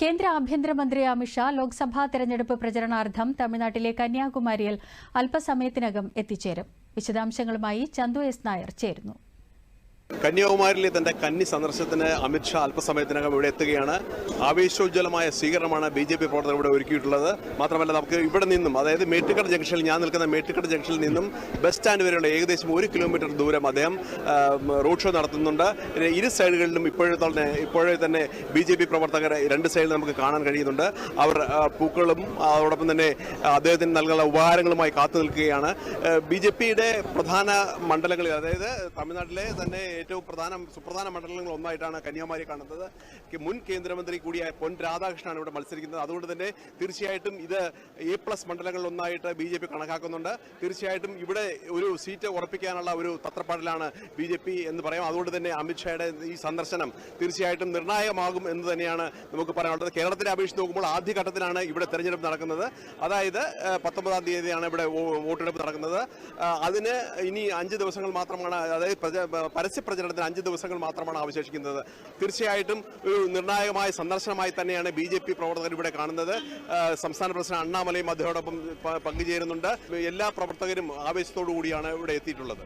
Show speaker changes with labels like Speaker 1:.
Speaker 1: കേന്ദ്ര ആഭ്യന്തരമന്ത്രി അമിത്ഷാ ലോക്സഭാ തെരഞ്ഞെടുപ്പ് പ്രചരണാർത്ഥം തമിഴ്നാട്ടിലെ കന്യാകുമാരിയിൽ അല്പസമയത്തിനകം എത്തിച്ചേരും. വിശദാംശങ്ങളുമായി ചന്തു എസ് നായർ ചേരുന്നു.
Speaker 2: കന്യാകുമാരിയിലെ തന്റെ കന്നി സന്ദർശനത്തിന് അമിത്ഷാ അല്പസമയത്തിനകം ഇവിടെ എത്തുകയാണ്. ആവേശോജ്വലമായ സ്വീകരണമാണ് ബി ജെ പി പ്രവർത്തകർ ഇവിടെ ഒരുക്കിയിട്ടുള്ളത്. മാത്രമല്ല നമുക്ക് ഇവിടെ നിന്നും അതായത് മേട്ടുക്കട ജംഗ്ഷനിൽ ഞാൻ നിൽക്കുന്ന മേട്ടുക്കട ജംഗ്ഷനിൽ നിന്നും ബസ് സ്റ്റാൻഡ് വരെയുള്ള ഏകദേശം ഒരു കിലോമീറ്റർ ദൂരം അദ്ദേഹം റോഡ് ഷോ നടത്തുന്നുണ്ട്. ഇരു- സൈഡുകളിലും ഇപ്പോഴേ തന്നെ ഇപ്പോഴേ തന്നെ ബി ജെ പി പ്രവർത്തകർ രണ്ട് സൈഡിൽ നമുക്ക് കാണാൻ കഴിയുന്നുണ്ട്. അവർ പൂക്കളും അതോടൊപ്പം തന്നെ അദ്ദേഹത്തിന് നൽകുന്ന ഉപഹാരങ്ങളുമായി കാത്തു നിൽക്കുകയാണ്. ബി ജെ പിയുടെ പ്രധാന മണ്ഡലങ്ങളിൽ അതായത് തമിഴ്നാട്ടിലെ തന്നെ ഏറ്റവും പ്രധാന സുപ്രധാന മണ്ഡലങ്ങളിൽ ഒന്നായിട്ടാണ് കന്യാകുമാരി കാണുന്നത്. മുൻ കേന്ദ്രമന്ത്രി കൂടിയായ പൊൻ രാധാകൃഷ്ണനാണ് ഇവിടെ മത്സരിക്കുന്നത്. അതുകൊണ്ട് തന്നെ തീർച്ചയായിട്ടും ഇത് എ പ്ലസ് മണ്ഡലങ്ങളിൽ ഒന്നായിട്ട് ബി ജെ പി കണക്കാക്കുന്നുണ്ട്. തീർച്ചയായിട്ടും ഇവിടെ ഒരു സീറ്റ് ഉറപ്പിക്കാനുള്ള ഒരു തത്രപ്പാടിലാണ് ബി ജെ പി എന്ന് പറയാം. അതുകൊണ്ട് തന്നെ അമിത്ഷായുടെ ഈ സന്ദർശനം തീർച്ചയായിട്ടും നിർണായകമാകും എന്ന് തന്നെയാണ് നമുക്ക് പറയാനുള്ളത്. കേരളത്തിലെ അപേക്ഷിച്ച് നോക്കുമ്പോൾ ആദ്യഘട്ടത്തിലാണ് ഇവിടെ തെരഞ്ഞെടുപ്പ് നടക്കുന്നത്. അതായത് പത്തൊമ്പതാം തീയതിയാണ് ഇവിടെ വോട്ടെടുപ്പ് നടക്കുന്നത്. അതിന് ഇനി അഞ്ച് ദിവസങ്ങൾ മാത്രമാണ് അതായത് പരസ്യ പ്രചരണത്തിന് അഞ്ച് ദിവസങ്ങൾ മാത്രമാണ് അവശേഷിക്കുന്നത്. തീർച്ചയായിട്ടും ഒരു നിർണായകമായ സന്ദർശനമായി തന്നെയാണ് ബി ജെ പി പ്രവർത്തകർ ഇവിടെ കാണുന്നത്. സംസ്ഥാന പ്രസിഡന്റ് അണ്ണാമലയും അദ്ദേഹത്തോടൊപ്പം പങ്കുചേരുന്നുണ്ട്. എല്ലാ പ്രവർത്തകരും ആവേശത്തോടു കൂടിയാണ് ഇവിടെ എത്തിയിട്ടുള്ളത്.